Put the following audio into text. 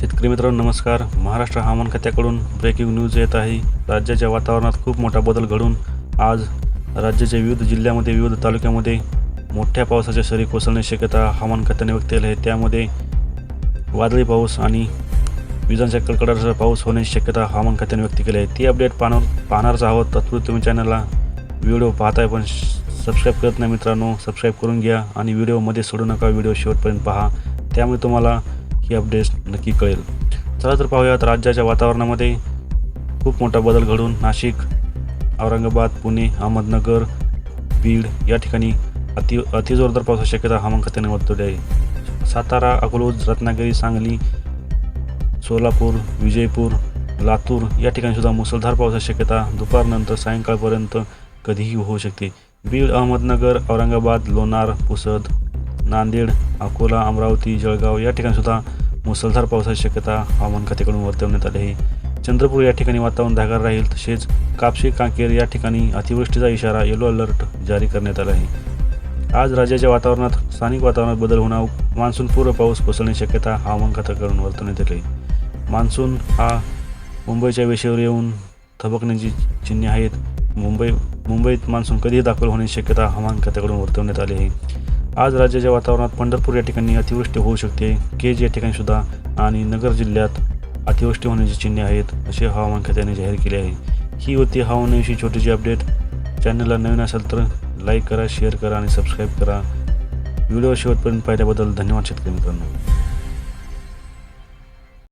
शेतकरी मित्रांनो नमस्कार. महाराष्ट्र हवामान खात्याकडून ब्रेकिंग न्यूज येत आहे. राज्याच्या वातावरणात खूप मोठा बदल घडून आज राज्याच्या विविध जिल्ह्यामध्ये विविध तालुक्यामध्ये मोठ्या पावसाच्या सरी कोसळण्याची शक्यता हवामान खात्याने व्यक्त केली आहे. त्यामध्ये वादळी पाऊस आणि विजांच्या कडकडाचा पाऊस होण्याची शक्यता हवामान खात्याने व्यक्त केली आहे. ती अपडेट पाहणार पाहणारच आहोत. तत्पूर्वी तुम्ही चॅनलला व्हिडिओ पाहताय पण सबस्क्राईब करत नाही मित्रांनो सबस्क्राईब करून घ्या आणि व्हिडिओमध्ये सोडू नका. व्हिडिओ शेवटपर्यंत पहा. त्यामुळे तुम्हाला ही अपडेट्स नक्की कळेल. चला तर पाहूयात राज्याच्या वातावरणामध्ये खूप मोठा बदल घडून नाशिक औरंगाबाद पुणे अहमदनगर बीड या ठिकाणी अति अतिजोरदार पावसाची शक्यता हवामान खात्याने वर्तवली आहे. सातारा अकोलूज रत्नागिरी सांगली सोलापूर विजयपूर लातूर या ठिकाणी सुद्धा मुसळधार पावसाची शक्यता दुपारनंतर सायंकाळपर्यंत कधीही होऊ शकते. बीड अहमदनगर औरंगाबाद लोणार पुसद नांदेड अकोला अमरावती जळगाव या ठिकाणी सुद्धा मुसळधार पावसाची शक्यता हवामान खात्याकडून वर्तवण्यात आली आहे. चंद्रपूर या ठिकाणी वातावरण ढगाळ राहील तसेच कापशी कांकेर या ठिकाणी अतिवृष्टीचा इशारा येलो अलर्ट जारी करण्यात आला आहे. आज राज्याच्या वातावरणात स्थानिक वातावरणात बदल होणार मान्सून पूर्व पाऊस कोसळण्याची शक्यता हवामान खात्याकडून वर्तवण्यात आली आहे. मान्सून हा मुंबईच्या वेशीवर येऊन थबकण्याची चिन्हे आहेत. मुंबई मुंबईत मान्सून कधीही दाखल होण्याची शक्यता हवामान खात्याकडून वर्तवण्यात आली आहे. आज राज्याच्या वातावरणात पंढरपूर या ठिकाणी अतिवृष्टी होऊ शकते केज या ठिकाणी सुद्धा आणि नगर जिल्ह्यात अतिवृष्टी होण्याची चिन्हे आहेत असे हवामान खात्याने जाहीर केले आहे. ही होती हवामानाविषयी छोटीशी अपडेट चॅनलला नवीन असेल तर लाईक करा शेअर करा आणि सबस्क्राईब करा. व्हिडिओ शेवटपर्यंत पाहिल्याबद्दल धन्यवाद शेतकरी मित्रांनो.